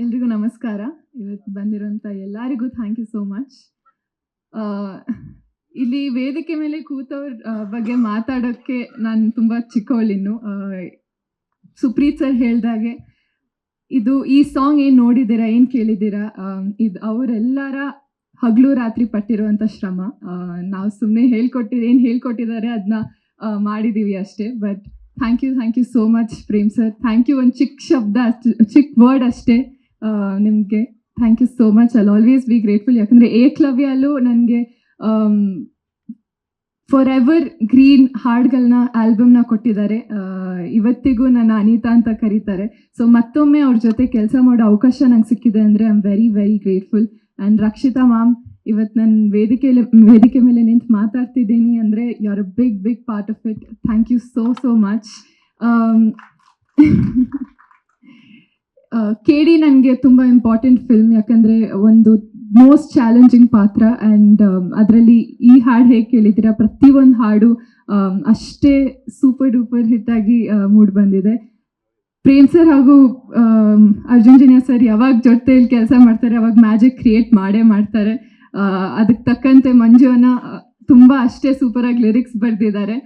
ಎಲ್ರಿಗೂ ನಮಸ್ಕಾರ. ಇವತ್ತು ಬಂದಿರುವಂತ ಎಲ್ಲರಿಗೂ ಥ್ಯಾಂಕ್ ಯು ಸೋ ಮಚ್ ಇಲ್ಲಿ ವೇದಿಕೆ ಮೇಲೆ ಕೂತವ್ರ ಬಗ್ಗೆ ಮಾತಾಡೋಕ್ಕೆ ನಾನು ತುಂಬ ಚಿಕ್ಕವಳಿನ್ನು ಸುಪ್ರೀತ್ ಸರ್ ಹೇಳ್ದಾಗೆ ಇದು ಈ ಸಾಂಗ್ ಏನು ನೋಡಿದ್ದೀರಾ, ಏನು ಕೇಳಿದ್ದೀರಾ? ಇದು ಅವರೆಲ್ಲರ ಹಗಲು ರಾತ್ರಿ ಪಟ್ಟಿರುವಂಥ ಶ್ರಮ. ನಾವು ಸುಮ್ಮನೆ ಹೇಳ್ಕೊಟ್ಟಿದ್ದು ಏನು ಹೇಳ್ಕೊಟ್ಟಿದ್ದಾರೆ ಅದನ್ನ ಮಾಡಿದ್ದೀವಿ ಅಷ್ಟೇ. But thank you thank you so much Prem sir thank you ಒಂದು ಚಿಕ್ಕ ಶಬ್ದ ಚಿಕ್ಕ ವರ್ಡ್ ಅಷ್ಟೇ. ನಿಮಗೆ thank you so much all always be grateful ಯಾಕಂದರೆ ಏಕ್ಲವ್ಯಲ್ಲೂ ನನಗೆ ಫಾರ್ ಎವರ್ ಗ್ರೀನ್ ಹಾಡುಗಳನ್ನ ಆಲ್ಬಮ್ನ ಕೊಟ್ಟಿದ್ದಾರೆ. ಇವತ್ತಿಗೂ ನನ್ನ ಅನಿತಾ ಅಂತ ಕರೀತಾರೆ. ಸೊ ಮತ್ತೊಮ್ಮೆ ಅವ್ರ ಜೊತೆ ಕೆಲಸ ಮಾಡೋ ಅವಕಾಶ ನಂಗೆ ಸಿಕ್ಕಿದೆ ಅಂದರೆ I am very very grateful and Rakshita ma'am ಇವತ್ತು ನಾನು ವೇದಿಕೆಯಲ್ಲಿ ವೇದಿಕೆ ಮೇಲೆ ನಿಂತು ಮಾತಾಡ್ತಿದ್ದೀನಿ ಅಂದರೆ you are a big big part of it thank you so so much K ನನಗೆ ತುಂಬ ಇಂಪಾರ್ಟೆಂಟ್ ಫಿಲ್ಮ್ ಯಾಕಂದರೆ ಒಂದು ಮೋಸ್ಟ್ ಚಾಲೆಂಜಿಂಗ್ ಪಾತ್ರ ಆ್ಯಂಡ್ ಅದರಲ್ಲಿ ಈ ಹಾಡು ಹೇಗೆ ಕೇಳಿದ್ದೀರಾ? ಪ್ರತಿಯೊಂದು ಹಾಡು ಅಷ್ಟೇ ಸೂಪರ್ ಡೂಪರ್ ಹಿಟ್ಟಾಗಿ ಮೂಡ್ ಬಂದಿದೆ. ಪ್ರೇಮ್ ಸರ್ ಹಾಗೂ ಆಮ್, ಅರ್ಜುನ್ ಜಿನಿಯಾ ಸರ್ ಯಾವಾಗ ಜೊತೆಯಲ್ಲಿ ಕೆಲಸ ಮಾಡ್ತಾರೆ ಅವಾಗ ಮ್ಯಾಜಿಕ್ ಕ್ರಿಯೇಟ್ ಮಾಡೇ ಮಾಡ್ತಾರೆ. ಅದಕ್ಕೆ ತಕ್ಕಂತೆ ಮಂಜುವನ್ನ ತುಂಬ ಅಷ್ಟೇ ಸೂಪರಾಗಿ ಲಿರಿಕ್ಸ್ ಬರೆದಿದ್ದಾರೆ.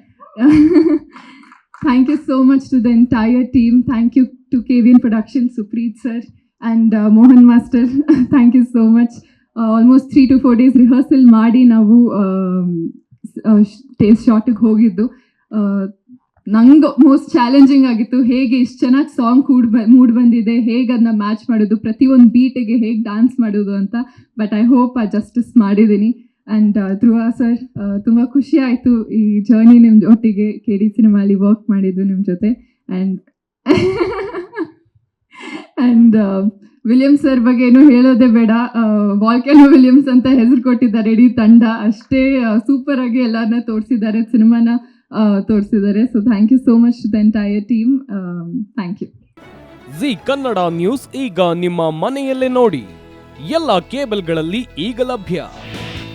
Thank you so much to the entire team thank you to K V N production Supreeth sir and Mohan master thank you so much almost three to four days rehearsal ಮಾಡಿ ನಾವು taste ಶಾಟಿಗೆ ಹೋಗಿದ್ದು. ನಂಗೆ most challenging ಆಗಿತ್ತು. ಹೇಗೆ ಇಷ್ಟು ಚೆನ್ನಾಗಿ song ಕೂಡ್ ಬ, mood ಬಂದಿದೆ, ಹೇಗೆ ಅದನ್ನ ಮ್ಯಾಚ್ ಮಾಡೋದು, ಪ್ರತಿಯೊಂದು ಬೀಟಿಗೆ ಹೇಗೆ ಡ್ಯಾನ್ಸ್ ಮಾಡೋದು ಅಂತ ಬಟ್ ಐ ಹೋಪ್ ಆ ಜಸ್ಟಿಸ್ ಮಾಡಿದ್ದೀನಿ ಆ್ಯಂಡ್ ಧ್ರುವ ಸರ್ ತುಂಬ ಖುಷಿ ಆಯಿತು ಈ ಜರ್ನಿ ನಿಮ್ಮ ಒಟ್ಟಿಗೆ ಕೆ ಡಿ ಸಿನಿಮಾಲಿ ವರ್ಕ್ ಮಾಡಿದ್ದು ನಿಮ್ಮ ಜೊತೆ. ಆ್ಯಂಡ್ ಆ್ಯಂಡ್ ವಿಲಿಯಮ್ಸ್ ಸರ್ ಬಗ್ಗೆ ಏನು ಹೇಳೋದೇ ಬೇಡ. ವಾಲ್ಕೆನೋ ವಿಲಿಯಮ್ಸ್ ಅಂತ ಹೆಸರು ಕೊಟ್ಟಿದ್ದಾರೆ. ಇಡೀ ತಂಡ ಅಷ್ಟೇ ಸೂಪರ್ ಆಗಿ ಎಲ್ಲರನ್ನ ತೋರಿಸಿದ್ದಾರೆ. ಸಿನಿಮಾನ ತೋರಿಸಿದ್ದಾರೆ. So thank you so much the entire team thank you Zee Kannada news ಈಗ ನಿಮ್ಮ ಮನೆಯಲ್ಲೇ ನೋಡಿ. ಎಲ್ಲ ಕೇಬಲ್ಗಳಲ್ಲಿ ಈಗ ಲಭ್ಯ.